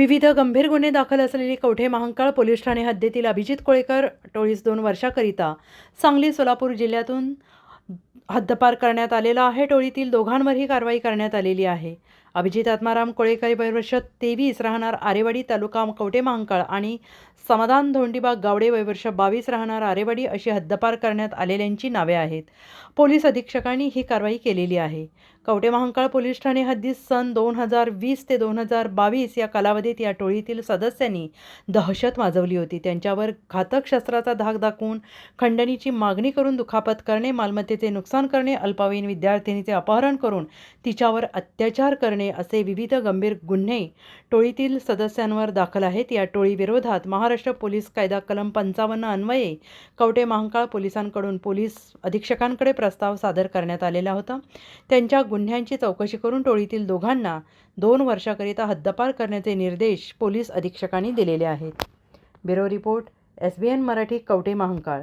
विविध गंभीर गुन्हे दाखल असलेली कवठे महांकाळ पोलीस ठाणे हद्दीतील अभिजित कोळेकर टोळीस दोन वर्षाकरिता सांगली सोलापूर जिल्ह्यातून हद्दपार करण्यात आलेला आहे. टोळीतील दोघांवरही कारवाई करण्यात आलेली आहे. अभिजित आत्माराम कोळेकर वयवर्ष तेवीस राहणार आरेवाडी तालुका कवटे महांकाळ आणि समाधान धोंडीबाग गावडे वयवर्ष बावीस राहणार आरेवाडी अशी हद्दपार करण्यात आलेल्यांची नावे आहेत. पोलीस अधीक्षकांनी ही कारवाई केलेली आहे. कवटे महांकाळ पोलीस ठाणे हद्दीत सन दोन हजार वीस ते दोन हजार बावीस या कालावधीत या टोळीतील सदस्यांनी दहशत माजवली होती. त्यांच्यावर घातक शस्त्राचा धाक दाखवून खंडणीची मागणी करून दुखापत करणे मालमत्तेचे नुकसान करणे अल्पवयीन विद्यार्थिनीचे अपहरण करून तिच्यावर अत्याचार करणे असे विविध गंभीर गुन्हे टोळीतील सदस्यांवर दाखल आहेत. या टोळीविरोधात महाराष्ट्र पोलीस कायदा कलम पंचावन्न अन्वये कवटे महांकाळ पोलिसांकडून पोलीस अधीक्षकांकडे प्रस्ताव सादर करण्यात आलेला होता. त्यांच्या गुन्ह्यांची चौकशी करून टोळीतील दोघांना दोन वर्षाकरिता हद्दपार करण्याचे निर्देश पोलीस अधीक्षकांनी दिलेले आहेत. Bureau report S B N Marathi Kavathe Mahankal.